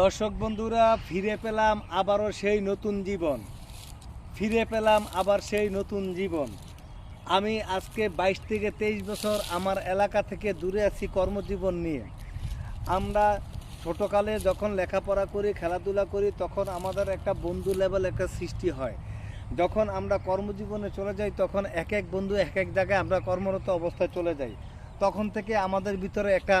দর্শক বন্ধুরা, ফিরে পেলাম আবারও সেই নতুন জীবন। ফিরে পেলাম আবার সেই নতুন জীবন। আমি আজকে বাইশ থেকে তেইশ বছর আমার এলাকা থেকে দূরে আছি কর্মজীবন নিয়ে। আমরা ছোটোকালে যখন লেখাপড়া করি, খেলাধুলা করি, তখন আমাদের একটা বন্ধু লেভেল একটা সৃষ্টি হয়। যখন আমরা কর্মজীবনে চলে যাই, তখন এক এক বন্ধু এক এক জায়গায় আমরা কর্মরত অবস্থায় চলে যাই। তখন থেকে আমাদের ভিতরে একটা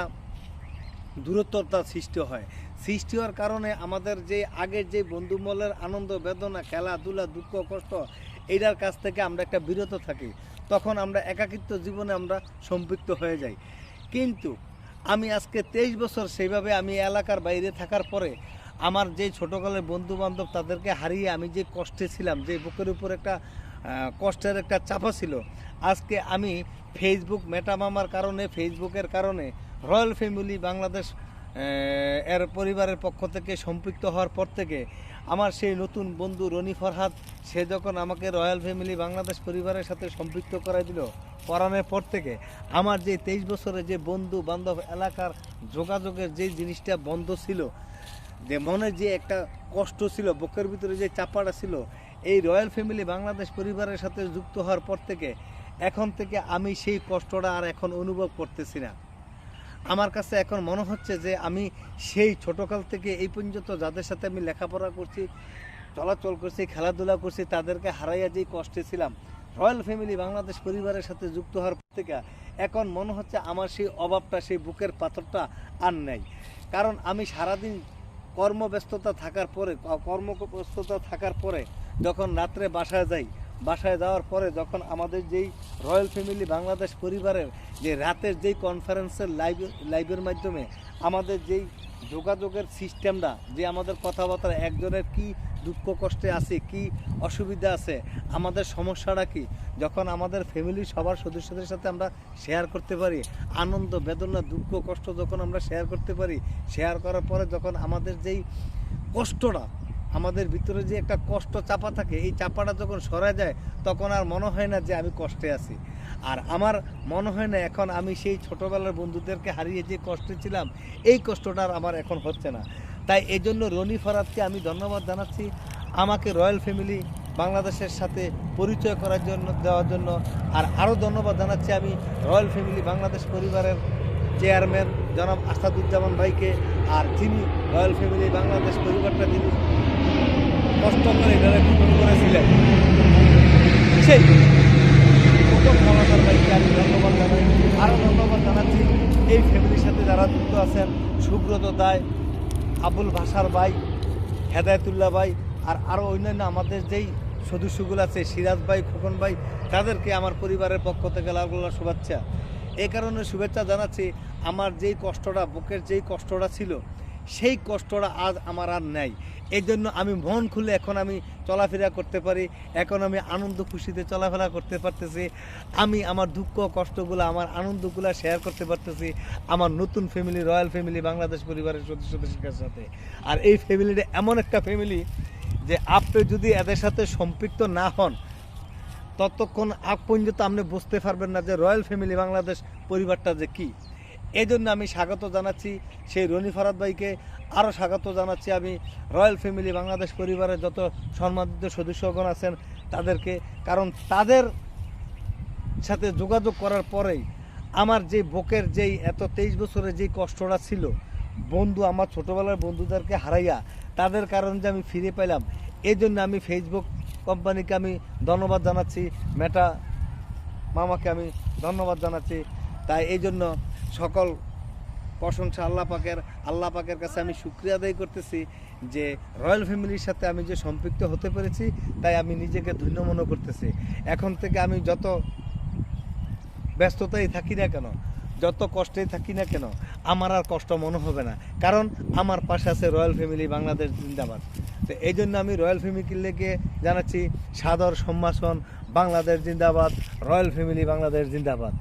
দূরত্বতা সৃষ্টি হয়। সৃষ্টি হওয়ার কারণে আমাদের যে আগের যে বন্ধুমলের আনন্দ, বেদনা, খেলাধুলা, দুঃখ, কষ্ট, এইটার কাছ থেকে আমরা একটা বিরত থাকি। তখন আমরা একাকিত্ব জীবনে আমরা সম্পৃক্ত হয়ে যাই। কিন্তু আমি আজকে তেইশ বছর সেইভাবে আমি এলাকার বাইরে থাকার পরে আমার যে ছোটোকালের বন্ধু বান্ধব তাদেরকে হারিয়ে আমি যে কষ্টে ছিলাম, যে বুকের উপর একটা কষ্টের একটা চাপা ছিল, আজকে আমি ফেসবুক মেটামামার কারণে ফেসবুকের কারণে রয়্যাল ফ্যামিলি বাংলাদেশ এর পরিবারের পক্ষ থেকে সম্পৃক্ত হওয়ার পর থেকে আমার সেই নতুন বন্ধু রনি ফরহাদ, সে যখন আমাকে রয়্যাল ফ্যামিলি বাংলাদেশ পরিবারের সাথে সম্পৃক্ত করাই দিল, করানোর পর থেকে আমার যে তেইশ বছরের যে বন্ধু বান্ধব এলাকার যোগাযোগের যে জিনিসটা বন্ধ ছিল, যে মনে যে একটা কষ্ট ছিল, বুকের ভিতরে যে চাপাটা ছিল, এই রয়্যাল ফ্যামিলি বাংলাদেশ পরিবারের সাথে যুক্ত হওয়ার পর থেকে এখন থেকে আমি সেই কষ্টটা আর এখন অনুভব করতেছি না। আমার কাছে এখন মনে হচ্ছে যে আমি সেই ছোটকাল থেকে এই পর্যন্ত যাদের সাথে আমি লেখাপড়া করছি, চলাচল করছি, খেলাধুলা করছি, তাদেরকে হারাইয়া যেই কষ্টে ছিলাম, রয়্যাল ফ্যামিলি বাংলাদেশ পরিবারের সাথে যুক্ত হওয়ার থেকে এখন মনে হচ্ছে আমার সেই অভাবটা, সেই বুকের পাথরটা আর নেই। কারণ আমি সারাদিন কর্মব্যস্ততা থাকার পরে, কর্মব্যস্ততা থাকার পরে যখন রাত্রে বাসায় যাই বাসায় যাওয়ার পরে যখন আমাদের যেই রয়্যাল ফ্যামিলি বাংলাদেশ পরিবারের যে রাতের যেই কনফারেন্সের লাইভ লাইভের মাধ্যমে আমাদের যেই যোগাযোগের সিস্টেমটা যে আমাদের কথাবার্তা একজনের কি দুঃখ কষ্টে আছে, কি অসুবিধা আছে, আমাদের সমস্যাটা কি, যখন আমাদের ফ্যামিলির সবার সদস্যদের সাথে আমরা শেয়ার করতে পারি, আনন্দ, বেদনা, দুঃখ, কষ্ট যখন আমরা শেয়ার করতে পারি শেয়ার করার পরে যখন আমাদের যেই কষ্টটা আমাদের ভিতরে যে একটা কষ্ট চাপা থাকে, এই চাপাটা যখন সরা যায়, তখন আর মনে হয় না যে আমি কষ্টে আছি। আর আমার মনে হয় না এখন আমি সেই ছোটোবেলার বন্ধুদেরকে হারিয়ে যে কষ্টে ছিলাম, এই কষ্টটা আর আমার এখন হচ্ছে না। তাই এই জন্য রনি ফরাদকে আমি ধন্যবাদ জানাচ্ছি। আমাকে রয়্যাল ফ্যামিলি বাংলাদেশের সাথে পরিচয় করার জন্য, দেওয়ার জন্য। আর আরও ধন্যবাদ জানাচ্ছি আমি রয়্যাল ফ্যামিলি বাংলাদেশ পরিবারের চেয়ারম্যান জনাব আসাদুজ্জামান ভাইকে, আর যিনি রয়্যাল ফ্যামিলি বাংলাদেশ পরিবারটা যিনি কষ্ট করে এটাকে গঠন করেছিলেন। সেই আমি ধন্যবাদ জানাই। আরও ধন্যবাদ জানাচ্ছি। এই ফ্যামিলির সাথে যারা যুক্ত আছেন, সুব্রত দায় আবুল ভাসার ভাই, হেদায়তুল্লাহ ভাই, আর আরও অন্যান্য আমাদের যেই সদস্যগুলো আছে, সিরাজ ভাই, খোকন ভাই, তাদেরকে আমার পরিবারের পক্ষ থেকে লাল গোলাপ শুভেচ্ছা। এই কারণে শুভেচ্ছা জানাচ্ছি। আমার যেই কষ্টটা, বুকের যেই কষ্টটা ছিল সেই কষ্টটা আজ আমার আর নেই। এই জন্য আমি মন খুলে এখন আমি চলাফেরা করতে পারি, এখন আমি আনন্দ খুশিতে চলাফেরা করতে পারতেছি, আমি আমার দুঃখ কষ্টগুলো, আমার আনন্দগুলো শেয়ার করতে পারতেছি আমার নতুন ফ্যামিলি রয়্যাল ফ্যামিলি বাংলাদেশ পরিবারের সদস্য সদস্যদের সাথে। আর এই ফ্যামিলিটা এমন একটা ফ্যামিলি যে আপনি যদি এদের সাথে সম্পৃক্ত না হন, ততক্ষণ আগ পর্যন্ত আপনি বুঝতে পারবেন না যে রয়্যাল ফ্যামিলি বাংলাদেশ পরিবারটা যে কী। এই জন্য আমি স্বাগত জানাচ্ছি সেই রনি ফরাদ ভাইকে। আরও স্বাগত জানাচ্ছি আমি রয়্যাল ফ্যামিলি বাংলাদেশ পরিবারের যত সম্মানিত সদস্যগণ আছেন তাদেরকে। কারণ তাদের সাথে যোগাযোগ করার পরেই আমার যে বুকের যেই এত তেইশ বছরের যেই কষ্টটা ছিল, বন্ধু আমার ছোটোবেলার বন্ধুদেরকে হারাইয়া তাদের কারণে যে আমি ফিরে পেলাম এই জন্য আমি ফেসবুক কোম্পানিকে আমি ধন্যবাদ জানাচ্ছি, মেটা মামাকে আমি ধন্যবাদ জানাচ্ছি। তাই এই জন্য সকল প্রশংসা আল্লাহ পাকের আল্লাহ পাকের কাছে আমি শুক্রিয়া আদায় করতেছি যে রয়্যাল ফ্যামিলির সাথে আমি যে সম্পৃক্ত হতে পেরেছি, তাই আমি নিজেকে ধন্য মনে করতেছি। এখন থেকে আমি যত ব্যস্ততাই থাকি না কেন, যত কষ্টেই থাকি না কেন, আমার আর কষ্ট মনে হবে না। কারণ আমার পাশে আছে রয়্যাল ফ্যামিলি বাংলাদেশ জিন্দাবাদ। তো এই জন্য আমি রয়্যাল ফ্যামিলিকে জানাচ্ছি, সাদর সম্ভাষণ, বাংলাদেশ জিন্দাবাদ, রয়্যাল ফ্যামিলি বাংলাদেশ জিন্দাবাদ।